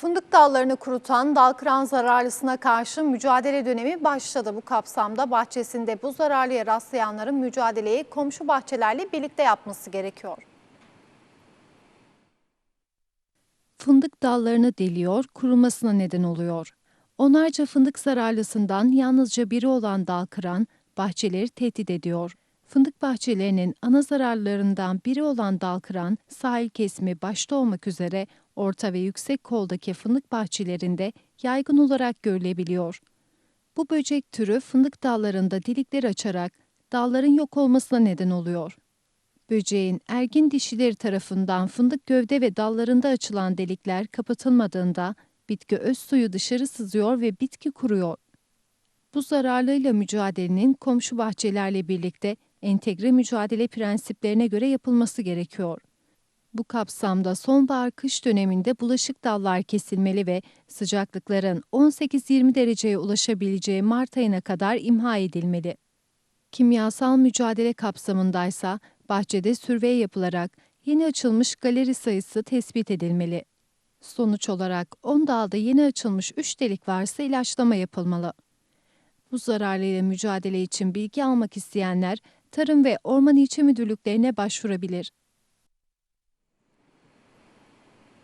Fındık dallarını kurutan dal kıran zararlısına karşı mücadele dönemi başladı. Bu kapsamda bahçesinde bu zararlıya rastlayanların mücadeleyi komşu bahçelerle birlikte yapması gerekiyor. Fındık dallarını deliyor, kurumasına neden oluyor. Onlarca fındık zararlısından yalnızca biri olan dal kıran bahçeleri tehdit ediyor. Fındık bahçelerinin ana zararlarından biri olan dal kıran, sahil kesimi başta olmak üzere orta ve yüksek koldaki fındık bahçelerinde yaygın olarak görülebiliyor. Bu böcek türü fındık dallarında delikler açarak dalların yok olmasına neden oluyor. Böceğin ergin dişileri tarafından fındık gövde ve dallarında açılan delikler kapatılmadığında bitki öz suyu dışarı sızıyor ve bitki kuruyor. Bu zararlıyla mücadelenin komşu bahçelerle birlikte entegre mücadele prensiplerine göre yapılması gerekiyor. Bu kapsamda sonbahar-kış döneminde bulaşık dallar kesilmeli ve sıcaklıkların 18-20 dereceye ulaşabileceği Mart ayına kadar imha edilmeli. Kimyasal mücadele kapsamındaysa bahçede sürvey yapılarak yeni açılmış galeri sayısı tespit edilmeli. Sonuç olarak 10 dalda yeni açılmış 3 delik varsa ilaçlama yapılmalı. Bu zararlıyla mücadele için bilgi almak isteyenler Tarım ve Orman İlçe Müdürlüklerine başvurabilir.